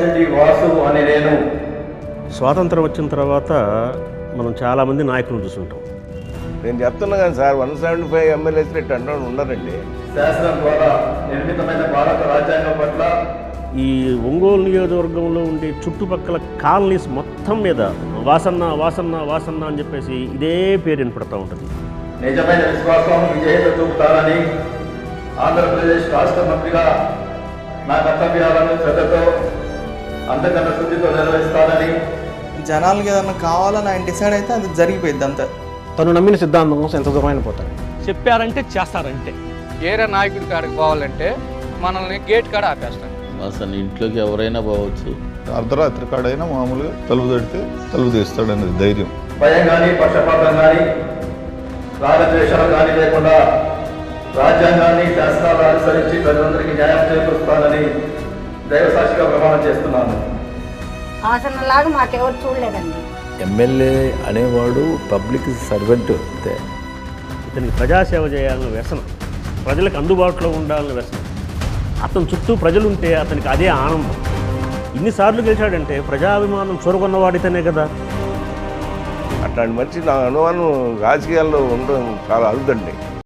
వాసిరెడ్డి వాసు అని నేను. స్వాతంత్రం వచ్చిన తర్వాత మనం చాలామంది నాయకులను చూసుంటాం. నేను చెప్తున్నా కానీ sir one seventy five MLAs rate అంటే ఉండరండి. శాసనం ద్వారా నిర్మితమైన భారత రాజ్యాంగం పట్ల ఈ ఒంగోలు నియోజకవర్గంలో ఉండే చుట్టుపక్కల కాలనీస్ మొత్తం మీద వాసన్న వాసన్న వాసన్న అని చెప్పేసి ఇదే పేరు వినపడతా ఉంటుంది. నిజమైన విశ్వాసం విజేత చూపుతానని ఆంధ్రప్రదేశ్ రాష్ట్ర మంత్రిగా నా కర్తవ్యాలను శ్రద్ధతో అంతకన్నా శుద్ధితో నిర్వహిస్తానని జనాలకి ఏదన్నా కావాలని ఆయన డిసైడ్ అయితే అది జరిగిపోయింది అంతే. తను నమ్మిన సిద్ధాంతం కోసం ఎంత దూరమైన పోతాడు. చెప్పారంటే చేస్తారంటే. ఏరే నాయకుడి కాడికి పోవాలంటే మనల్ని గేట్ కాడ ఆపేస్తాం అసలు ఇంట్లోకి ఎవరైనా పోవచ్చు. అర్ధరాత్రి కాడైనా మామూలుగా తలుపు తడితే తలుపు తీస్తాడనేది ధైర్యం. భయం కానీ పక్షపాతం కానీ రాగద్వేషాలు కానీ లేకుండా రాజ్యాంగాన్ని శాసనాలు అనుసరించి ప్రజలందరికీ న్యాయం చేకూరుస్తానని దైవసాక్షిగా ప్రమాణం చేస్తున్నాను. ఆసనలాగా మాకెవరు చూడలేదండి. ఎమ్మెల్యే అనేవాడు పబ్లిక్ సర్వెంట్. అంతే ఇతనికి ప్రజాసేవ చేయాలని వ్యసనం ప్రజలకు అందుబాటులో ఉండాలని వ్యసనం. అతని చుట్టూ ప్రజలుంటే అతనికి అదే ఆనందం. ఇన్నిసార్లు గెలిచాడంటే ప్రజాభిమానం చూరగొన్నవాడితేనే కదా. అట్లాంటి మనిషి నా అనుమానం రాజకీయాల్లో ఉండడం చాలా అరుదండి.